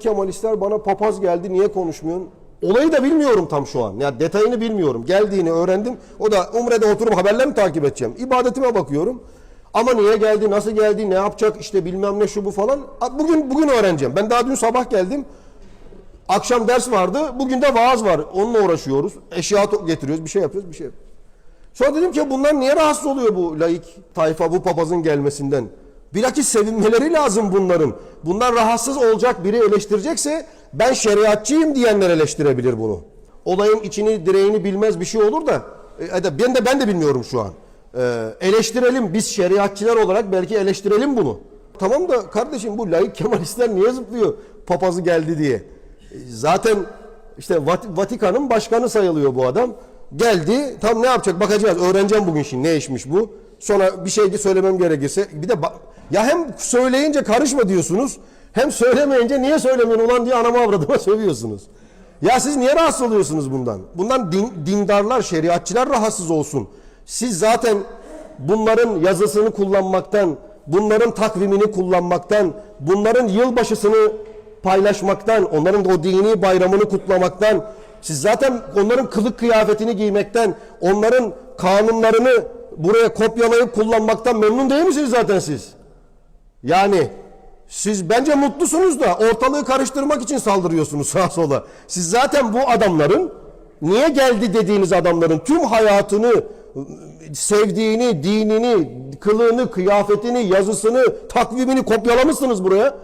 Kemalistler bana papaz geldi niye konuşmuyorsun? Olayı da bilmiyorum tam şu an. Ya detayını bilmiyorum. Geldiğini öğrendim. O da Umre'de oturup haberler mi takip edeceğim? İbadetime bakıyorum. Ama niye geldi, nasıl geldi, ne yapacak işte bilmem ne şu bu falan. Bugün bugün öğreneceğim. Ben daha dün sabah geldim. Akşam ders vardı. Bugün de vaaz var. Onunla uğraşıyoruz. Eşya getiriyoruz. Bir şey yapıyoruz, bir şey yapıyoruz. Sonra dedim ki bunlar niye rahatsız oluyor bu laik tayfa, bu papazın gelmesinden? Bilakis sevinmeleri lazım bunların. Bunlar rahatsız olacak biri eleştirecekse ben şeriatçıyım diyenler eleştirebilir bunu. Olayın içini direğini bilmez bir şey olur da e, ben de ben de bilmiyorum şu an. Ee, eleştirelim biz şeriatçılar olarak belki eleştirelim bunu. Tamam da kardeşim bu laik kemalistler niye zıplıyor papazı geldi diye. E, Zaten işte Vat- Vatikan'ın başkanı sayılıyor bu adam. Geldi tam ne yapacak bakacağız öğreneceğim bugün şimdi ne işmiş bu. Sonra bir şey söylemem gerekirse bir de ya hem söyleyince karışma diyorsunuz hem söylemeyince niye söylemiyorsun ulan diye anama avradıma sövüyorsunuz. Ya siz niye rahatsız oluyorsunuz bundan? Bundan din, dindarlar, şeriatçılar rahatsız olsun. Siz zaten bunların yazısını kullanmaktan, bunların takvimini kullanmaktan, bunların yılbaşısını paylaşmaktan, onların da o dini bayramını kutlamaktan, siz zaten onların kılık kıyafetini giymekten, onların kanunlarını buraya kopyalayıp kullanmaktan memnun değil misiniz zaten siz? Yani siz bence mutlusunuz da ortalığı karıştırmak için saldırıyorsunuz sağa sola. Siz zaten bu adamların niye geldi dediğiniz adamların tüm hayatını, sevdiğini, dinini, kılığını, kıyafetini, yazısını, takvimini kopyalamışsınız buraya.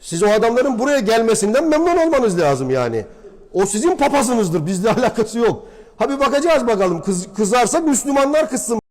Siz o adamların buraya gelmesinden memnun olmanız lazım yani. O sizin papazınızdır. Bizle alakası yok. Ha bir bakacağız bakalım. Kız, kızarsa Müslümanlar kızsın.